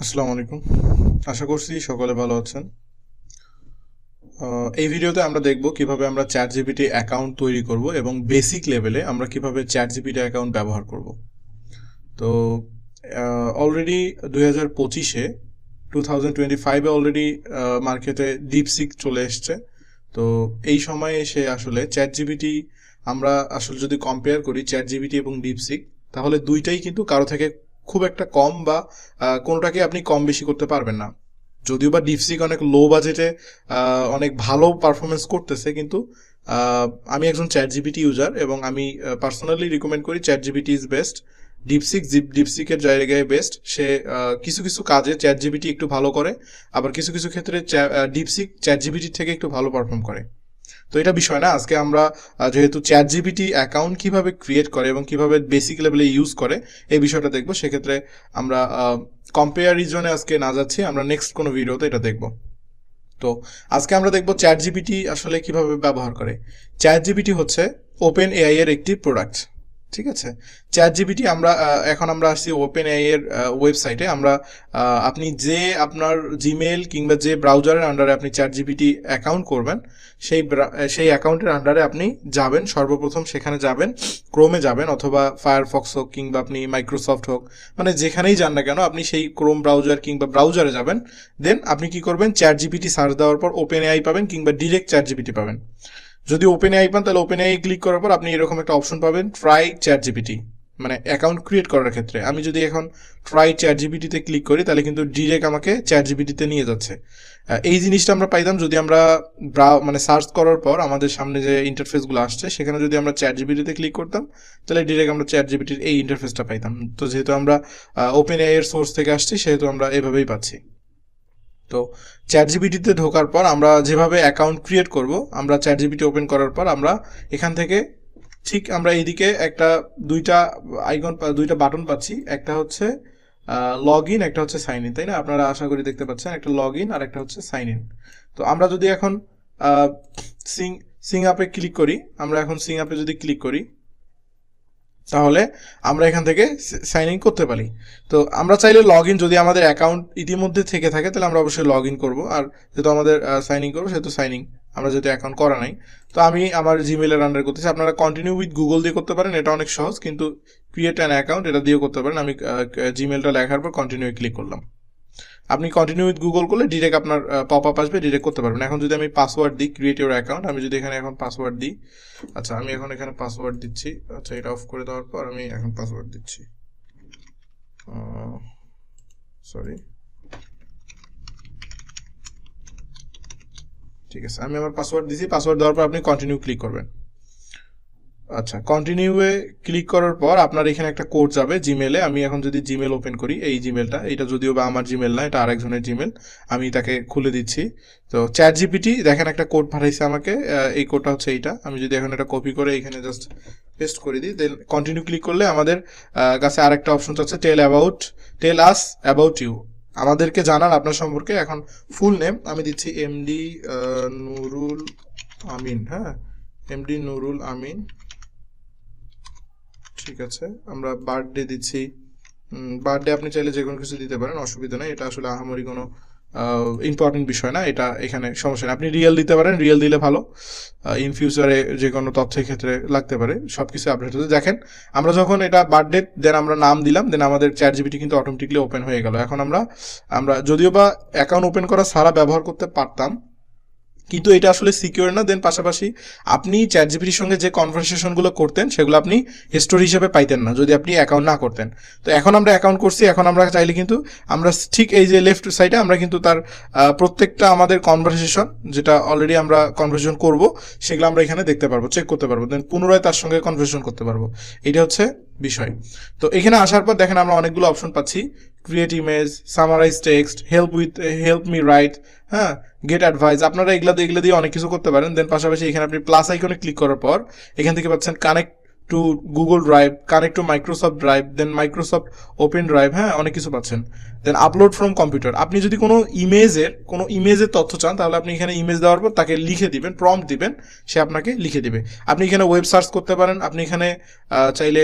আসসালামু আলাইকুম। আশা করছি সকলে ভালো আছেন। এই ভিডিওতে আমরা দেখব কীভাবে আমরা চ্যাট জিপিটি অ্যাকাউন্ট তৈরি করব এবং বেসিক লেভেলে আমরা কীভাবে চ্যাট জিপিটি অ্যাকাউন্ট ব্যবহার করব। তো অলরেডি দুই হাজার পঁচিশে টু থাউজেন্ড টোয়েন্টি ফাইভে অলরেডি মার্কেটে ডিপসিক চলে এসছে। তো, এই সময়ে এসে আসলে চ্যাট জিপিটি আমরা আসলে যদি কম্পেয়ার করি চ্যাট জিপিটি এবং ডিপসিক তাহলে দুইটাই কিন্তু কারও থেকে খুব একটা কম বা কোনোটাকে আপনি কম বেশি করতে পারবেন না। যদিও বা ডিপসিক অনেক লো বাজেটে অনেক ভালো পারফরমেন্স করতেছে, কিন্তু আমি একজন চ্যাট জিবিটি ইউজার এবং আমি পার্সোনালি রিকমেন্ড করি chat GPT is best DeepSeek ডিপসিকের জায়গায় বেস্ট সে কিছু কিছু কাজে চ্যাট জিবিটি একটু ভালো করে, আবার কিছু কিছু ক্ষেত্রে ডিপসিক চ্যাট জিবিটির থেকে একটু ভালো পারফর্ম করে। তো এটা বিষয় না, আজকে আমরা যেহেতু চ্যাট জিবিটি অ্যাকাউন্ট কীভাবে ক্রিয়েট করে এবং কীভাবে বেসিক লেভেলে ইউজ করে, এই বিষয়টা দেখব। সেক্ষেত্রে আমরা কম্পেয়ারিজনে আজকে না যাচ্ছি, আমরা নেক্সট কোনো ভিডিওতে এটা দেখব। তো আজকে আমরা দেখব চ্যাট জিবিটি আসলে কীভাবে ব্যবহার করে। চ্যাট জিবিটি হচ্ছে ওপেন এআই এর একটি প্রোডাক্ট ঠিক আছে? চ্যাট জিবিটি আমরা এখন আমরা আসছি ওপেন এআই এর ওয়েবসাইটে আমরা আপনি যে আপনার জিমেল কিংবা যে ব্রাউজারের আন্ডারে আপনি চ্যাট জিবিটি অ্যাকাউন্ট করবেন, সেই সেই অ্যাকাউন্টের আন্ডারে আপনি যাবেন, সর্বপ্রথম সেখানে যাবেন ক্রোমে যাবেন অথবা ফায়ারফক্স হোক কিংবা আপনি মাইক্রোসফট হোক মানে যেখানেই যান না কেন, আপনি সেই ক্রোম ব্রাউজার কিংবা ব্রাউজারে যাবেন। দেন আপনি কি করবেন? চ্যাট জিপিটি সার্চ দেওয়ার পর ওপেন এআই পাবেন কিংবা ডিরেক্ট চ্যাট জিপিটি পাবেন। যদি ওপেন আই পান, তাহলে ওপেন এআই ক্লিক করার পর আপনি এরকম একটা অপশন পাবেন ট্রাই চ্যাট জিপিটি মানে অ্যাকাউন্ট ক্রিয়েট করার ক্ষেত্রে। আমি যদি এখন ট্রাই চ্যাট জিপিটিতে ক্লিক করি, তাহলে কিন্তু ডিরেক্ট আমাকে চ্যাট জিপিটিতে নিয়ে যাচ্ছে। এই জিনিসটা আমরা পাইতাম যদি আমরা মানে সার্চ করার পর আমাদের সামনে যে ইন্টারফেসগুলো আসছে, সেখানে যদি আমরা চ্যাট জিপিটিতে ক্লিক করতাম, তাহলে ডিরেক্ট আমরা চ্যাট জিপিটির এই ইন্টারফেসটা পাইতাম। তো যেহেতু আমরা ওপেন এর সোর্স থেকে আসছি, সেহেতু আমরা এভাবেই পাচ্ছি। তো চ্যাট জিপিটিতে ঢোকার পর আমরা যেভাবে অ্যাকাউন্ট ক্রিয়েট করব, আমরা চ্যাট জিপিটি ওপেন করার পর আমরা এখান থেকে ঠিক আমরা এইদিকে একটা দুইটা আইকন দুইটা বাটন পাচ্ছি। একটা হচ্ছে লগ ইন একটা হচ্ছে সাইন ইন তাই না? আপনারা আশা করি দেখতে পাচ্ছেন, একটা লগ ইন আর একটা হচ্ছে সাইন ইন তো আমরা যদি এখন সিং সিং আপে ক্লিক করি, আমরা এখন সিং আপে যদি ক্লিক করি তাহলে আমরা এখান থেকে সাইন ইন করতে পারি। তো আমরা চাইলে লগ ইন যদি আমাদের অ্যাকাউন্ট ইতিমধ্যে থেকে থাকে, তাহলে আমরা অবশ্যই লগ ইন করব। আর যেহেতু আমাদের সাইন ইন করব, সেহেতু সাইন ইন আমরা যেহেতু অ্যাকাউন্ট করা নাই। তো আমি আমার জিমেলের আন্ডার করতেছি। আপনারা কন্টিনিউ উইথ গুগল দিয়ে করতে পারেন, এটা অনেক সহজ, কিন্তু ক্রিয়েট অ্যান অ্যাকাউন্ট এটা দিয়েও করতে পারেন। আমি জিমেলটা লেখার পর কন্টিনিউ ক্লিক করলাম। আপনি কন্টিনিউ উইথ গুগল করলে ডিরেক্ট আপনার পপ আপ আসবে ডিরেক্ট করতে পারবেন। এখন যদি আমি পাসওয়ার্ড দিই ক্রিয়েট ইউর অ্যাকাউন্ট আমি যদি এখানে এখন পাসওয়ার্ড দিই আচ্ছা আমি এখন এখানে পাসওয়ার্ড দিচ্ছি আচ্ছা এটা অফ করে দেওয়ার পর আমি এখন পাসওয়ার্ড দিচ্ছি। সরি ঠিক আছে, আমি আমার পাসওয়ার্ড দিছি পাসওয়ার্ড দেওয়ার পর আপনি কন্টিনিউ ক্লিক করবেন। আচ্ছা কন্টিনিউয়ে ক্লিক করার পর আপনার এখানে একটা কোড যাবে জিমেলে আমি এখন যদি জিমেল ওপেন করি, এই জিমেলটা এটা যদিও বা আমার জিমেল না, এটা আরেকজনের জিমেল আমি তাকে খুলে দিচ্ছি। তো চ্যাট জিপিটি দেখেন একটা কোড পাঠাইছে আমাকে এই কোডটা হচ্ছে এইটা। আমি যদি এখন এটা কপি করে এখানে জাস্ট পেস্ট করে দিই দেন কন্টিনিউ ক্লিক করলে আমাদের কাছে আরেকটা অপশন আছে tell about tell us about you আমাদেরকে জানান আপনার সম্পর্কে। এখন ফুল নেম আমি দিচ্ছি এমডি নুরুল আমিন হ্যাঁ? এমডি নুরুল আমিন। ঠিক আছে। আমরা বার্থডে দিচ্ছি। বার্থডে আপনি চাইলে যে কোনো কিছু দিতে পারেন, অসুবিধা নেই। এটা আসলে আহামরি কোনো ইম্পর্টেন্ট বিষয় না। এটা এখানে সমস্যা নেই। আপনি রিয়েল দিতে পারেন রিয়েল দিলে ভালো। ইন ফিউচারে যে কোনো তথ্যের ক্ষেত্রে লাগতে পারে। সব কিছু আপডেট হতে দেখেন, আমরা যখন এটা বার্থডে দেন আমরা নাম দিলাম দেন আমাদের চ্যাট জিবিটি কিন্তু অটোমেটিকলি ওপেন হয়ে গেল। এখন আমরা আমরা যদিও বা অ্যাকাউন্ট ওপেন করা সারা ব্যবহার করতে পারতাম কিন্তু এটা আসলে সিকিউর না দেন পাশাপাশি আপনি চ্যাট জিপিটির সঙ্গে যে কনভারসেশনগুলো করতেন, সেগুলো আপনি হিস্টোরি হিসেবে পাইতেন না, যদি আপনি অ্যাকাউন্ট না করতেন। তো এখন আমরা অ্যাকাউন্ট করছি, এখন আমরা চাইলে কিন্তু আমরা ঠিক এই যে লেফট সাইডে আমরা কিন্তু তার প্রত্যেকটা আমাদের কনভারসেশন যেটা অলরেডি আমরা কনভারসেশন করব, সেগুলো আমরা এখানে দেখতে পারব চেক করতে পারব দেন পুনরায় তার সঙ্গে কনভারসেশন করতে পারব। এটা হচ্ছে বিষয়। তো এখানে আসার পর দেখেন আমরা অনেকগুলো অপশন পাচ্ছি। Create image summarize text help with help me write হ্যাঁ গেট অ্যাডভাইস আপনারা এগুলা দিয়ে, এগুলো দিয়ে অনেক কিছু করতে পারেন। দেন পাশাপাশি এখানে আপনি প্লাস আইকনে ক্লিক করার পর এখান থেকে পাচ্ছেন connect to Google drive connect to Microsoft drive then Microsoft open drive হ্যাঁ অনেক কিছু পাচ্ছেন। দেন আপলোড ফ্রম কম্পিউটার আপনি যদি কোনো ইমেজের কোনো ইমেজের তথ্য চান, তাহলে আপনি এখানে ইমেজ দেওয়ার পর তাকে লিখে দিবেন প্রম্পট দিবেন, সে আপনাকে লিখে দিবে। আপনি এখানে ওয়েব সার্চ করতে পারেন। আপনি এখানে চাইলে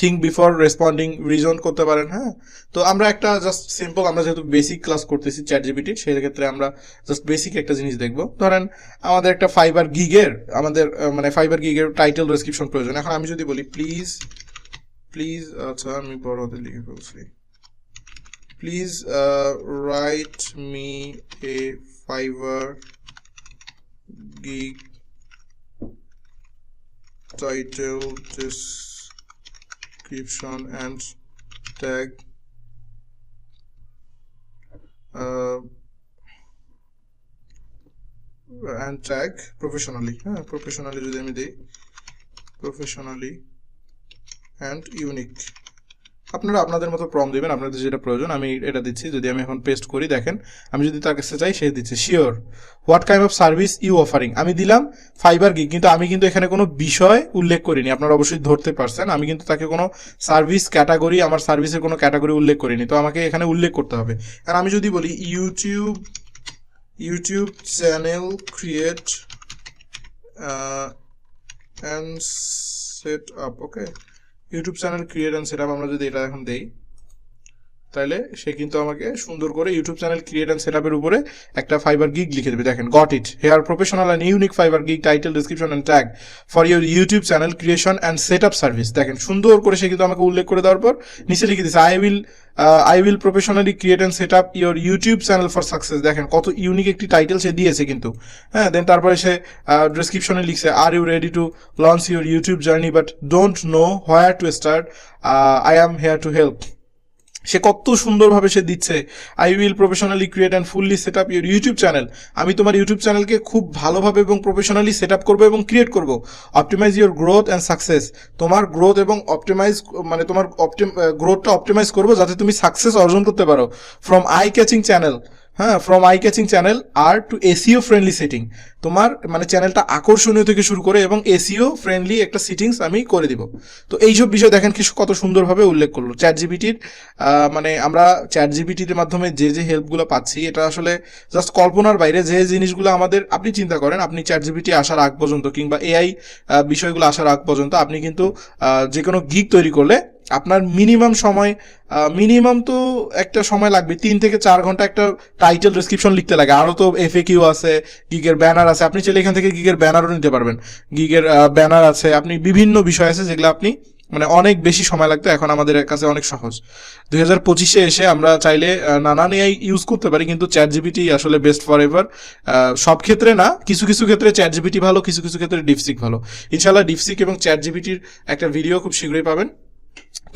থিঙ্ক বিফোর রেসপন্ডিং রিজন করতে পারেন হ্যাঁ? তো আমরা একটা জাস্ট সিম্পল আমরা যেহেতু বেসিক ক্লাস করতেছি চ্যাট জিপিটির সেই ক্ষেত্রে আমরা জাস্ট বেসিক একটা জিনিস দেখব। ধরেন, আমাদের একটা ফাইবার গিগের আমাদের মানে ফাইবার গিগের টাইটেল ডেসক্রিপশন প্রয়োজন। এখন আমি যদি বলি প্লিজ প্লিজ আচ্ছা আমি বড় হাতে লিখে ফেলছি। Please write me a Fiverr gig title title description and tag uh, and tag professionally হ্যাঁ professionally professionally and unique আপনারা আপনাদের মতো প্রম দেবেন, আপনাদের যেটা প্রয়োজন, আমি এটা দিচ্ছি। যদি আমি এখন পেস্ট করি, দেখেন, আমি যদি তার কাছে চাই সে দিচ্ছে sure what kind of service you offering আমি দিলাম ফাইবার গিগ কিন্তু আমি কিন্তু এখানে কোনো বিষয় উল্লেখ করিনি। আপনারা অবশ্যই ধরতে পারছেন, আমি কিন্তু তাকে কোনো সার্ভিস ক্যাটাগরি আমার সার্ভিসের কোনো ক্যাটাগরি উল্লেখ করিনি। তো আমাকে এখানে উল্লেখ করতে হবে। আর আমি যদি বলি YouTube YouTube channel create and set up okay YouTube channel create and set আমরা যদি এটা এখন দেই তাহলে সে কিন্তু আমাকে সুন্দর করে YouTube channel create and set আপের উপরে একটা ফাইবার গিগ লিখে দেবে। দেখেন got it here professional and unique Fiverr gig title description and tag for your YouTube channel creation and set up service দেখেন, সুন্দর করে সে কিন্তু আমাকে উল্লেখ করে দেওয়ার পর নিচে লিখে দিচ্ছে I will I will professionally create and set up your YouTube channel for success দেখেন, কত ইউনিক একটি টাইটেল সে দিয়েছে কিন্তু। হ্যাঁ দেন তারপরে সে ডিসক্রিপশনে লিখছে are you ready to launch your YouTube journey but don't know where to start I am here to help সে কত সুন্দরভাবে সে দিচ্ছে। I will professionally create and fully set up your YouTube channel আমি তোমার ইউটিউব চ্যানেলকে খুব ভালোভাবে এবং প্রফেশনালি সেট আপ করব এবং ক্রিয়েট করব। Optimize your growth and success তোমার গ্রোথ এবং অপটিমাইজ মানে তোমার গ্রোথটা অপটিমাইজ করব যাতে তুমি সাকসেস অর্জন করতে পারো। ফ্রম আই ক্যাচিং চ্যানেল হ্যাঁ ফ্রম আই ক্যাচিং চ্যানেল আর টু এসিও ফ্রেন্ডলি সেটিং তোমার মানে চ্যানেলটা আকর্ষণীয় থেকে শুরু করে এবং এসিও ফ্রেন্ডলি একটা সিটিংস আমি করে দিব। তো এইসব বিষয় দেখেন কি কত সুন্দরভাবে উল্লেখ করল। চ্যাট জিবিটির মানে আমরা চ্যাট জিবিটির মাধ্যমে যে যে হেল্পগুলো পাচ্ছি, এটা আসলে জাস্ট কল্পনার বাইরে যে জিনিসগুলো আমাদের, আপনি চিন্তা করেন, আপনি চ্যাট জিবিটি আসার আগ পর্যন্ত কিংবা এআই বিষয়গুলো আসার আগ পর্যন্ত আপনি কিন্তু যে কোনো গিগ তৈরি করলে আপনার মিনিমাম সময় মিনিমাম তো একটা সময় লাগবে, তিন থেকে চার ঘণ্টা একটা টাইটেল ডিসক্রিপশন লিখতে লাগে। আরও তো এফ কিউ আছে গিগের ব্যানার আছে, আপনি চাইলে এখান থেকে গিগের ব্যানারও নিতে পারবেন। গিগের ব্যানার আছে, আপনি বিভিন্ন বিষয় আছে যেগুলো আপনি মানে অনেক বেশি সময় লাগতো, এখন আমাদের কাছে অনেক সহজ। দুই হাজার পঁচিশে এসে আমরা চাইলে নানান এআই ইউজ করতে পারি, কিন্তু চ্যাট জিবিটি আসলে বেস্ট ফর এভার সব ক্ষেত্রে না, কিছু কিছু ক্ষেত্রে চ্যাট জিবিটি ভালো, কিছু কিছু ক্ষেত্রে ডিপসিক ভালো। ইনশাল্লাহ ডিপসিক এবং চ্যাট জিবিটির একটা ভিডিও খুব শীঘ্রই পাবেন।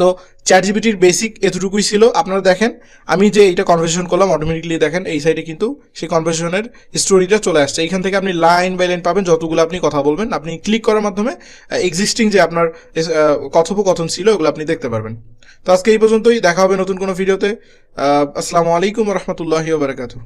তো চ্যাট জিবিটির বেসিক এতটুকুই ছিল। আপনারা দেখেন, আমি যে এইটা কনভারসেশন করলাম অটোমেটিকলি দেখেন, এই সাইডে কিন্তু সেই কনভারসেশনের স্টোরিটা চলে আসছে। এইখান থেকে আপনি লাইন বাই লাইন পাবেন, যতগুলো আপনি কথা বলবেন। আপনি ক্লিক করার মাধ্যমে এক্সিস্টিং যে আপনার কথোপকথন ছিল, ওগুলো আপনি দেখতে পারবেন। তো আজকে এই পর্যন্তই, দেখা হবে নতুন কোনো ভিডিওতে আসসালামু আলাইকুম রহমতুল্লাহি বারাকাতু